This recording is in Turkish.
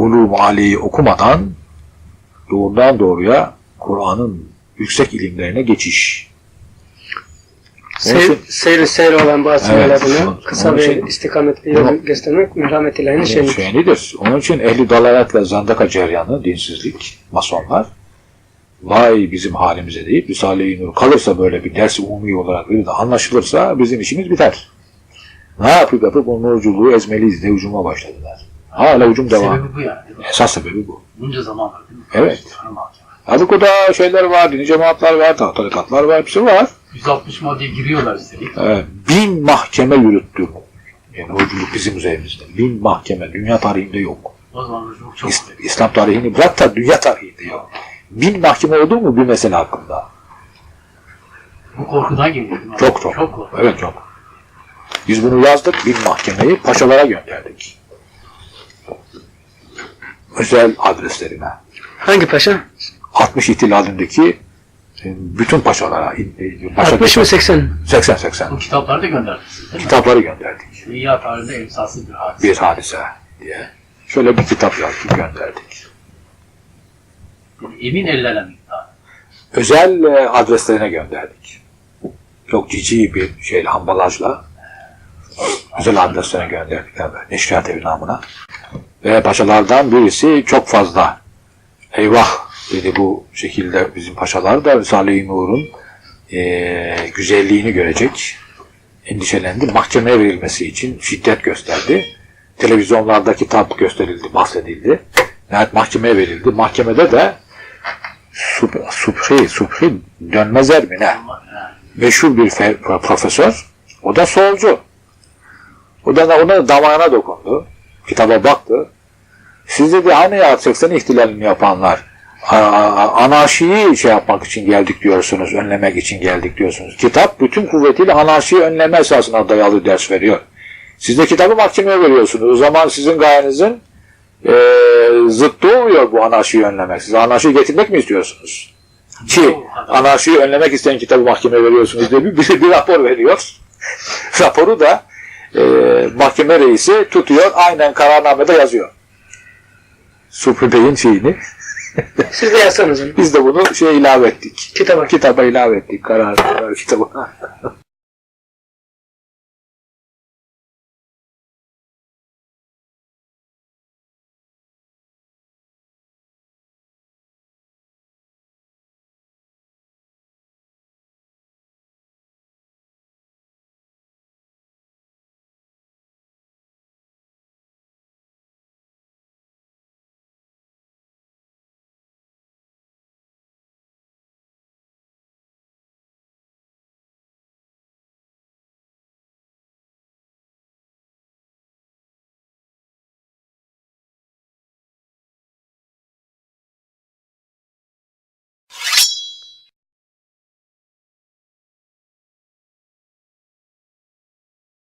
ulum aliyi okumadan doğrudan doğruya Kur'an'ın yüksek ilimlerine geçiş. Seyir, seyir, seyir olan bazı Evet, onun- kısa ve için- istikametli yolu göstermek merhamet ilahinin şeyidir. şeyinidir. Onun için ehli dalaletle zandaka ceryanı, dinsizlik, masonlar vay bizim halimize deyip Risale-i Nur kalırsa böyle bir ders umumi olarak bir de anlaşılırsa bizim işimiz biter. Ne yapıp yapıp o nurculuğu ezmeliyiz diye hücuma başladılar. Hala hücum devam. Sebebi bu yani? Esas sebebi bu. Bunca zaman var değil mi? Evet. Halbuki şeyler var, dini cemaatler var, tarikatlar var, hepsi var. 160 maddeye giriyorlar üstelik. Ee, bin mahkeme yürüttü. Yani nurculuk bizim üzerimizde. Bin mahkeme. Dünya tarihinde yok. O zaman ruculuk çok İs- İslam tarihini bırak da dünya tarihinde yok. Bin mahkeme oldu mu bir mesele hakkında? Bu korkudan geliyor? Çok çok. Çok korku. Evet çok. Biz bunu yazdık, bin mahkemeyi paşalara gönderdik. Özel adreslerine. Hangi paşa? 60 ihtilalindeki e, bütün paşalara, e, paşa 60 mı 80? 80 80 Bu kitapları da gönderdiniz değil mi? kitapları gönderdik. Dünya tarihinde emsalsiz bir hadise. Bir hadise diye. Şöyle bir kitap yazdık, gönderdik. Emin ellenen miktar. özel e, adreslerine gönderdik. Çok cici bir şeyle, ambalajla özel adreslerine gönderdik. Yani Neşriyat evi namına. Ve paşalardan birisi çok fazla eyvah dedi bu şekilde bizim paşalar da Risale-i Nur'un e, güzelliğini görecek. Endişelendi. Mahkemeye verilmesi için şiddet gösterdi. Televizyonlarda kitap gösterildi, bahsedildi. Nihayet mahkemeye verildi. Mahkemede de Sub, Subhi, Subhi Dönmezer mi ne? Meşhur bir fe- profesör. O da solcu. O da ona damağına dokundu. Kitaba baktı. Siz dedi hani ya 80 ihtilalini yapanlar anarşiyi şey yapmak için geldik diyorsunuz, önlemek için geldik diyorsunuz. Kitap bütün kuvvetiyle anarşiyi önleme esasına dayalı ders veriyor. Siz de kitabı mahkemeye veriyorsunuz. O zaman sizin gayenizin e, zıttı oluyor bu anarşiyi önlemek. Siz anarşiyi getirmek mi istiyorsunuz? Ki anarşiyi önlemek isteyen kitabı mahkemeye veriyorsunuz diye bir, bir, bir rapor veriyor. Raporu da e, mahkeme reisi tutuyor, aynen kararnamede yazıyor. Supri Bey'in şeyini. Siz de yazsanız. Biz de bunu şey ilave ettik. Kitaba. Kitaba ilave ettik, karar, karar kitabına.